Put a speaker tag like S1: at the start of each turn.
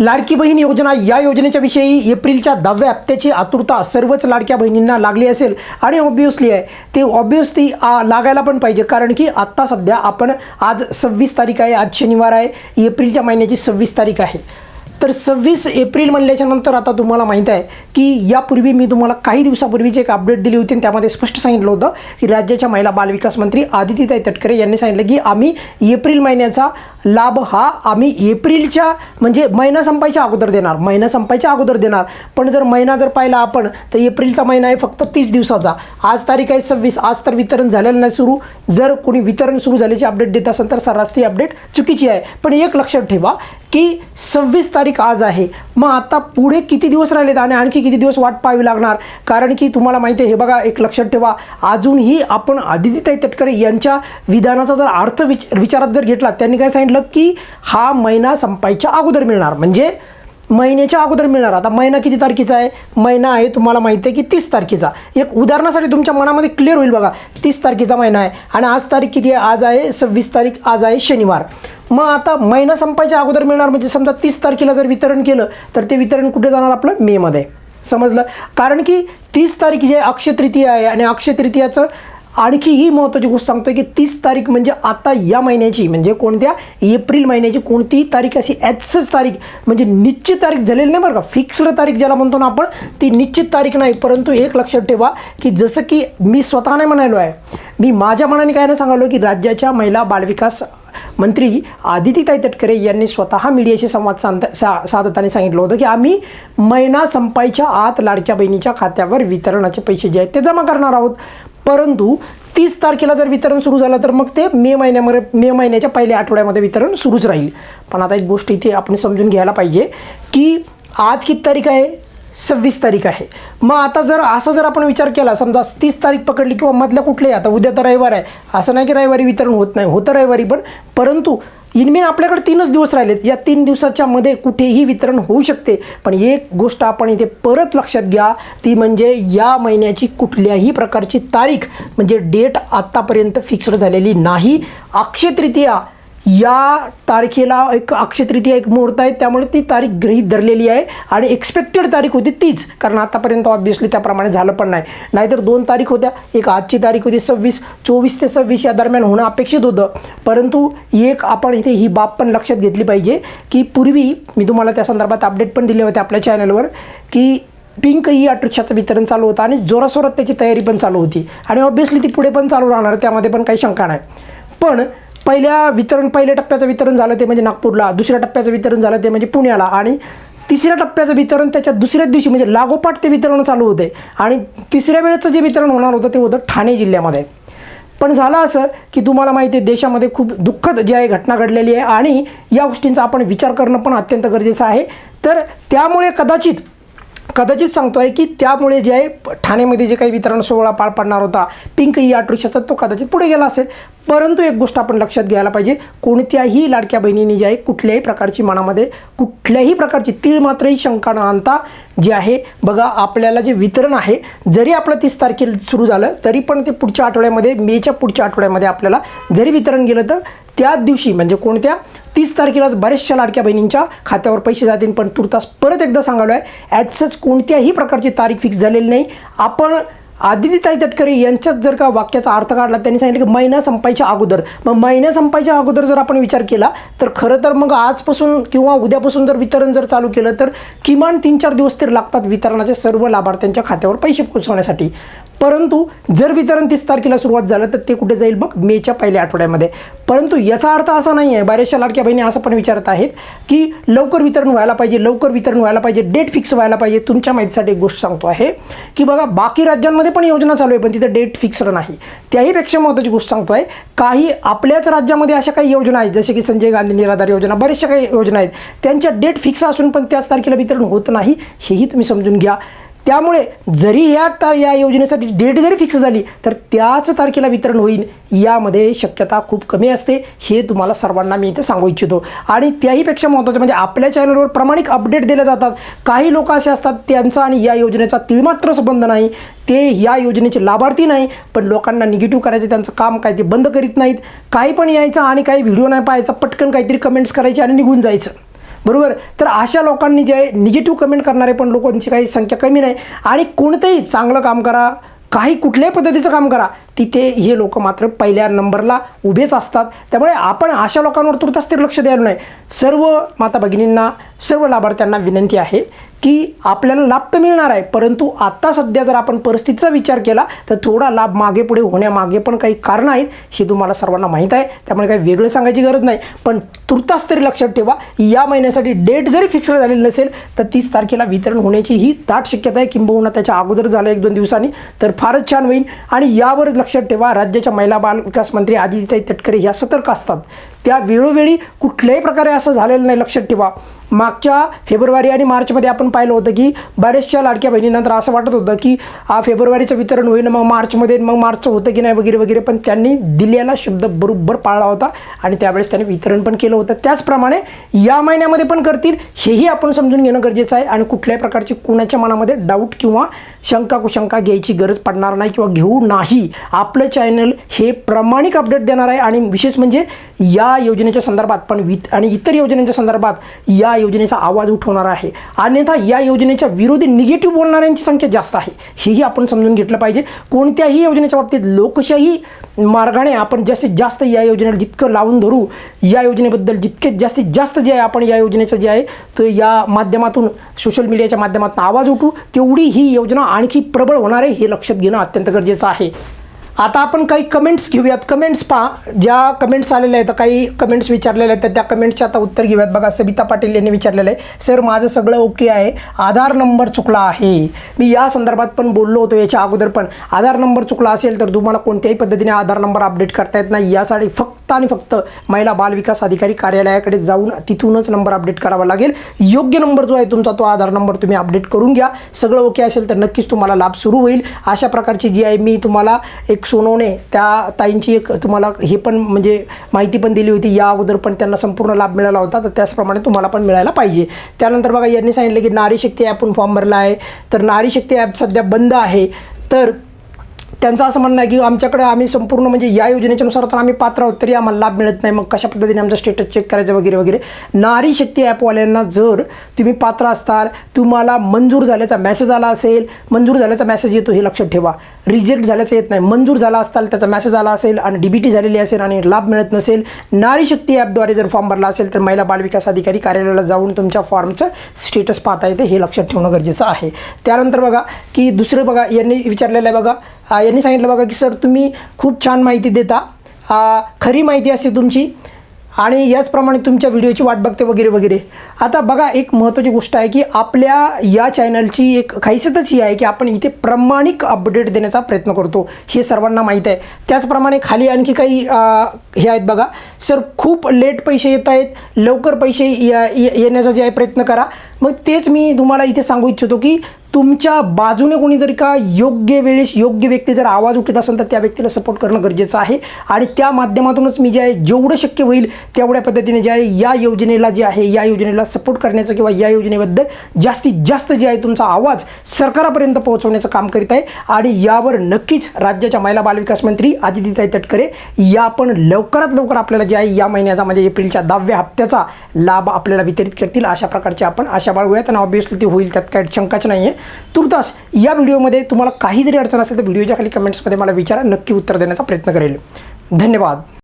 S1: लाडकी बहीण योजना या योजनेच्या विषयी एप्रिलच्या दहाव्या हप्त्याची आतुरता सर्वच लाडक्या बहिणींना लागली असेल आणि ऑब्वियसली आहे ते ऑब्वियसली लागायला पण पाहिजे. कारण की आत्ता सध्या आपण आज सव्वीस तारीख आहे आज शनिवार आहे एप्रिलच्या महिन्याची सव्वीस तारीख आहे. तर सव्वीस एप्रिल म्हणल्याच्या नंतर आता तुम्हाला माहीत आहे की यापूर्वी मी तुम्हाला काही दिवसापूर्वीची एक अपडेट दिली होती आणि त्यामध्ये स्पष्ट सांगितलं होतं की राज्याच्या महिला बालविकास मंत्री आदितीताई तटकरे यांनी सांगितलं की आम्ही एप्रिल महिन्याचा लाभ हा आम्ही एप्रिलच्या म्हणजे महिना संपायच्या अगोदर देणार महिना संपायच्या अगोदर देणार. पण जर महिना जर पाहिला आपण तर एप्रिलचा महिना आहे फक्त तीस दिवसाचा. आज तारीख आहे सव्वीस आज तर वितरण झालेलं नाही सुरू. जर कोणी वितरण सुरू झाल्याची अपडेट देत असेल तर सर्रास ती अपडेट चुकीची आहे. पण एक लक्षात ठेवा की सव्वीस तारीख आज आहे. मग आता पुढे किती दिवस राहिलेत आणि आणखी किती दिवस वाट पाहावी लागणार? कारण की तुम्हाला माहिती आहे हे बघा एक लक्षात ठेवा. अजूनही आपण आदितीताई तटकरे यांच्या विधानाचा जर अर्थ विच विचारात जर घेतला त्यांनी काय सांगितलं की हा महिना संपायच्या अगोदर मिळणार. म्हणजे महिन्याच्या अगोदर मिळणार. आता महिना किती तारखेचा आहे? महिना आहे तुम्हाला माहिती आहे की तीस तारखेचा. एक उदाहरणासाठी तुमच्या मनामध्ये क्लिअर होईल बघा. तीस तारखेचा महिना आहे आणि आज तारीख किती आहे? आज आहे सव्वीस तारीख आज आहे शनिवार. मग आता महिना संपायच्या अगोदर मिळणार म्हणजे समजा तीस तारखेला जर वितरण केलं तर ते वितरण कुठे जाणार आपलं? मेमध्ये समजलं? कारण की तीस तारीख जे अक्षय तृतीया आहे आणि अक्षय तृतीयाचं आणखी ही महत्त्वाची गोष्ट सांगतोय की तीस तारीख म्हणजे आता या महिन्याची म्हणजे कोणत्या? एप्रिल महिन्याची कोणतीही तारीख अशी ॲक्सेस तारीख म्हणजे निश्चित तारीख झालेली नाही बरं का? फिक्स्ड तारीख ज्याला म्हणतो ना आपण ती निश्चित तारीख नाही. परंतु एक लक्षात ठेवा की जसं की मी स्वतः नाही म्हणालो आहे मी माझ्या मनाने काय नाही सांगालो की राज्याच्या महिला बालविकास मंत्री आदितीताई तटकरे यांनी स्वतः मीडियाशी संवाद साध सा साधताना सांगितलं होतं की आम्ही महिना संपायच्या आत लाडक्या बहिणीच्या खात्यावर वितरणाचे पैसे जे आहेत ते जमा करणार आहोत. परंतु तीस तारखेला जर वितरण सुरू झालं तर मग ते मे महिन्यामध्ये मे महिन्याच्या पहिल्या आठवड्यामध्ये वितरण सुरूच राहील. पण आता एक गोष्ट इथे आपण समजून घ्यायला पाहिजे की आज किती तारीख आहे? सव्वीस तारीख आहे. मग आता जर असं जर आपण विचार केला समजा तीस तारीख पकडली किंवा मधल्या कुठल्याही आता उद्या तर रविवार आहे. असं नाही की रविवारी वितरण होत नाही होतं रविवारी पण परंतु इनमेन आपल्याकडे तीनच दिवस राहिलेत. या तीन दिवसाच्या मध्ये कुठेही वितरण होऊ शकते. पण एक गोष्ट आपण इथे परत लक्षात घ्या ती म्हणजे या महिन्याची कुठल्याही प्रकारची तारीख म्हणजे डेट आत्तापर्यंत फिक्स्ड झालेली नाही. अक्षय तृतीया या तारखेला एक अक्षयतृतीय एक मुहूर्त आहे त्यामुळे ती तारीख गृहीत धरलेली आहे आणि एक्सपेक्टेड तारीख होती तीच कारण आतापर्यंत ऑब्विसली त्याप्रमाणे झालं पण नाही. नाहीतर दोन तारीख होत्या एक आजची तारीख होती सव्वीस चोवीस ते सव्वीस या दरम्यान होणं अपेक्षित होतं. परंतु एक आपण इथे ही बाब पण लक्षात घेतली पाहिजे की पूर्वी मी तुम्हाला त्या संदर्भात अपडेट पण दिले होते आपल्या चॅनलवर की पिंक ई अटृक्षाचं वितरण चालू होतं आणि जोरासोरात त्याची तयारी पण चालू होती. आणि ऑब्विसली ती पुढे पण चालू राहणार त्यामध्ये पण काही शंका नाही. पण पहिल्या वितरण पहिल्या टप्प्याचं वितरण झालं ते म्हणजे नागपूरला दुसऱ्या टप्प्याचं वितरण झालं ते म्हणजे पुण्याला आणि तिसऱ्या टप्प्याचं वितरण त्याच्या दुसऱ्याच दिवशी म्हणजे लागोपाठ ते वितरण चालू होते आणि तिसऱ्या वेळेचं जे वितरण होणार होतं ते होतं ठाणे जिल्ह्यामध्ये. पण झालं असं की तुम्हाला माहिती आहे देशामध्ये खूप दुःखद जी आहे घटना घडलेली आहे आणि या गोष्टींचा आपण विचार करणं पण अत्यंत गरजेचं आहे. तर त्यामुळे कदाचित कदाचित सांगतो आहे की त्यामुळे जे आहे ठाण्यामध्ये जे काही वितरण सोहळा पार पडणार होता पिंक ई आठवड्याचा तो कदाचित पुढे गेला असेल. परंतु एक गोष्ट आपण लक्षात घ्यायला पाहिजे कोणत्याही लाडक्या बहिणीने जे आहे कुठल्याही प्रकारची मनामध्ये कुठल्याही प्रकारची तीळ मात्रही शंका न आणता जे आहे बघा आपल्याला जे वितरण आहे जरी आपलं तीस तारखेला सुरू झालं तरी पण ते पुढच्या आठवड्यामध्ये मेच्या पुढच्या आठवड्यामध्ये आपल्याला जरी वितरण गेलं तर त्याच दिवशी म्हणजे कोणत्या तीस तारखेलाच बऱ्याचशा लाडक्या बहिणींच्या खात्यावर पैसे जातील. पण तुर्तास परत एकदा सांगालो आहे ॲज सच कोणत्याही प्रकारची तारीख फिक्स झालेली नाही. आपण आदित्यताई तटकरे यांच्यात जर का वाक्याचा अर्थ काढला त्यांनी सांगितलं की महिना संपायच्या अगोदर. मग महिना संपायच्या अगोदर जर आपण विचार केला तर खरं तर मग आजपासून किंवा उद्यापासून जर वितरण जर चालू केलं तर किमान तीन चार दिवस तरी लागतात वितरणाचे सर्व लाभार्थ्यांच्या खात्यावर पैसे पोहोचवण्यासाठी. परंतु जर वितरण तीस तारखेला सुरुवात झालं तर ते कुठे जाईल बघ मेच्या पहिल्या आठवड्यामध्ये. परंतु याचा अर्थ असा नाही आहे बऱ्याचशा लाडक्या बहिणी असं पण विचारत आहेत की लवकर वितरण व्हायला पाहिजे लवकर वितरण व्हायला पाहिजे डेट फिक्स व्हायला पाहिजे. तुमच्या माहितीसाठी एक गोष्ट सांगतो आहे की बघा बाकी राज्यांमध्ये पण योजना चालू आहे पण तिथं डेट फिक्स्ड नाही. त्याहीपेक्षा महत्त्वाची गोष्ट सांगतो आहे काही आपल्याच राज्यामध्ये अशा काही योजना आहेत जसे की संजय गांधी निराधार योजना बऱ्याचशा काही योजना आहेत त्यांच्या डेट फिक्स असून पण त्याच तारखेला वितरण होत नाही हेही तुम्ही समजून घ्या. त्यामुळे जरी या ता या योजनेसाठी डेट जरी फिक्स झाली तर त्याच तारखेला वितरण होईल यामध्ये शक्यता खूप कमी असते हे तुम्हाला सर्वांना मी इथे सांगू इच्छितो. आणि त्याहीपेक्षा महत्त्वाचं म्हणजे आपल्या चॅनलवर प्रामाणिक अपडेट दिले जातात. काही लोक असे असतात त्यांचा आणि या योजनेचा तिळमात्र संबंध नाही. ते या योजनेचे लाभार्थी नाही पण लोकांना निगेटिव्ह करायचं त्यांचं काम काय ते बंद करीत नाहीत. काही पण यायचं आणि काही व्हिडिओ नाही पाहायचा पटकन काहीतरी कमेंट्स करायचे आणि निघून जायचं. बरोबर? तर अशा लोकांनी जे आहे निगेटिव्ह कमेंट करणारे पण लोकांची काही संख्या कमी नाही. आणि कोणतंही चांगलं काम करा काही कुठल्याही पद्धतीचं काम करा तिथे हे लोक मात्र पहिल्या नंबरला उभेच असतात. त्यामुळे आपण अशा लोकांवर तुर्तास तरी लक्ष द्यायला नाही. सर्व माता भगिनींना सर्व लाभार्थ्यांना विनंती आहे की आपल्याला लाभ तर मिळणार आहे परंतु आत्ता सध्या जर आपण परिस्थितीचा विचार केला तर थोडा लाभ मागे पुढे होण्यामागे पण काही कारणं आहेत हे तुम्हाला सर्वांना माहीत आहे. त्यामुळे काही वेगळं सांगायची गरज नाही. पण तुर्तास तरी लक्षात ठेवा या महिन्यासाठी डेट जरी फिक्स झालेली नसेल तर तीस तारखेला वितरण होण्याची ही दाट शक्यता आहे. किंबहुना त्याच्या अगोदर झालं एक दोन दिवसांनी तर फारच छान होईल. आणि यावर लक्षात ठेवा राज्याच्या महिला बाल विकास मंत्री आदित्य तटकरे ह्या सतर्क असतात. त्या वेळोवेळी कुठल्याही प्रकारे असं झालेलं नाही लक्षात ठेवा. मागच्या फेब्रुवारी आणि मार्चमध्ये आपण पाहिलं होतं की बऱ्याचशा लाडक्या बहिणीनंतर असं वाटत होतं की हा फेब्रुवारीचं वितरण होईल मग मार्चमध्ये मग मार्चचं होतं की नाही? वगैरे वगैरे. पण त्यांनी दिलेला शब्द बरोबर पाळला होता आणि त्यावेळेस त्यांनी वितरण पण केलं होतं. त्याचप्रमाणे या महिन्यामध्ये पण करतील हेही आपण समजून घेणं गरजेचं आहे. आणि कुठल्याही प्रकारची कुणाच्या मनामध्ये डाऊट किंवा शंका कुशंका घ्यायची गरज पडणार नाही किंवा घेऊ नाही. आपलं चॅनल हे प्रामाणिक अपडेट देणार आहे आणि विशेष म्हणजे या योजनेच्या संदर्भात पण वित आणि इतर योजनेच्या संदर्भात या योजनेचा आवाज उठवणार आहे. अन्यथा या योजनेच्या विरोधी निगेटिव्ह बोलणाऱ्यांची संख्या जास्त आहे. हेही आपण समजून घेतलं पाहिजे. कोणत्याही योजनेच्या बाबतीत लोकशाही मार्गाने आपण जास्तीत जास्त या योजनेला जितकं लावून धरू या योजनेबद्दल जितके जास्तीत जास्त जे आहे आपण या योजनेचं जे आहे तर या माध्यमातून सोशल मीडियाच्या माध्यमातून आवाज उठू तेवढी ही योजना आणखी प्रबळ होणार आहे हे लक्षात घेणं अत्यंत गरजेचं आहे. आता आपण काही कमेंट्स घेऊयात. कमेंट्स पहा. ज्या कमेंट्स आलेल्या आहेत काही कमेंट्स विचारलेल्या आहेत तर त्या कमेंट्सचे आता उत्तर घेऊयात. बघा सबिता पाटील यांनी विचारलेलं आहे सर माझं सगळं ओके आहे. आधार नंबर चुकला आहे. मी या संदर्भात पण बोललो होतो याच्या अगोदर पण. आधार नंबर चुकला असेल तर तुम्हाला कोणत्याही पद्धतीने आधार नंबर अपडेट करता येत नाही. यासाठी फक्त आणि फक्त महिला बाल विकास अधिकारी कार्यालयाकडे जाऊन तिथूनच नंबर अपडेट करावा लागेल. योग्य नंबर जो आहे तुमचा तो आधार नंबर तुम्ही अपडेट करून घ्या. सगळं ओके असेल तर नक्कीच तुम्हाला लाभ सुरू होईल. अशा प्रकारची जी आहे मी तुम्हाला एक सोनवणे त्या ताईंची एक तुम्हाला हे पण म्हणजे माहिती पण दिली होती. या अगोदर पण त्यांना संपूर्ण लाभ मिळाला होता. तर त्याचप्रमाणे तुम्हाला पण मिळायला पाहिजे. त्यानंतर बघा यांनी सांगितलं की नारी शक्ती फॉर्म भरला आहे. तर नारी शक्ती ॲप सध्या बंद आहे. तर त्यांचं असं म्हणणं आहे की आमच्याकडे आम्ही संपूर्ण म्हणजे या योजनेच्यानुसार तर आम्ही पात्र आहोत तरी आम्हाला लाभ मिळत नाही. मग कशा पद्धतीने आमचं स्टेटस चेक करायचं वगैरे वगैरे? नारी शक्ती ॲपवाल्यांना जर तुम्ही पात्र असताल तुम्हाला मंजूर झाल्याचा मेसेज आला असेल मंजूर झाल्याचा मेसेज येतो हे लक्षात ठेवा. रिजेक्ट झाल्याचं येत नाही. मंजूर झाला असताल त्याचा मेसेज आला असेल आणि डी बी टी झालेली असेल आणि लाभ मिळत नसेल नारी शक्ती ॲपद्वारे जर फॉर्म भरला असेल तर महिला बालविकास अधिकारी कार्यालयाला जाऊन तुमच्या फॉर्मचं स्टेटस पाहता येते हे लक्षात ठेवणं गरजेचं आहे. त्यानंतर बघा की दुसरं बघा यांनी विचारलेलं आहे बघा यांनी सांगितलं बघा की सर तुम्ही खूप छान माहिती देता. खरी माहिती असते तुमची आणि याचप्रमाणे तुमच्या व्हिडिओची वाट बघते वगैरे वगैरे. आता बघा एक महत्त्वाची गोष्ट आहे की आपल्या या चॅनलची एक खासियतच ही आहे की आपण इथे प्रामाणिक अपडेट देण्याचा प्रयत्न करतो. हे सर्वांना माहीत आहे. त्याचप्रमाणे खाली आणखी काही हे आहेत बघा. सर खूप लेट पैसे येत आहेत. लवकर पैसे ये- येण्याचा जे आहे प्रयत्न करा. मग तेच मी तुम्हाला इथे सांगू इच्छितो की तुमच्या बाजूने कोणीतरी का योग्य वेळेस योग्य व्यक्ती जर आवाज उठत असेल तर त्या व्यक्तीला सपोर्ट करणं गरजेचं आहे. आणि त्या माध्यमातूनच मी जे आहे जेवढं शक्य होईल तेवढ्या पद्धतीने जे आहे या योजनेला जे आहे या योजनेला सपोर्ट करण्याचं किंवा या योजनेबद्दल जास्तीत जास्त जे आहे तुमचा आवाज सरकारापर्यंत पोहोचवण्याचं काम करीत आहे. आणि यावर नक्कीच राज्याच्या महिला बालविकास मंत्री आदितीताई तटकरे या पण लवकरात लवकर आपल्याला जे आहे या महिन्याचा म्हणजे एप्रिलच्या दहाव्या हप्त्याचा लाभ आपल्याला वितरित करतील. अशा प्रकारचे आपण आशा बाळगूयात. आणि ऑब्विसली ते होईल त्यात काही शंकाच नाही आहे तुर्तास या व्हिडिओमध्ये तुम्हाला काही जरी अडचण असेल तर व्हिडिओच्या खाली कमेंट्समध्ये मला विचारा नक्की उत्तर देण्याचा प्रयत्न करेल. धन्यवाद.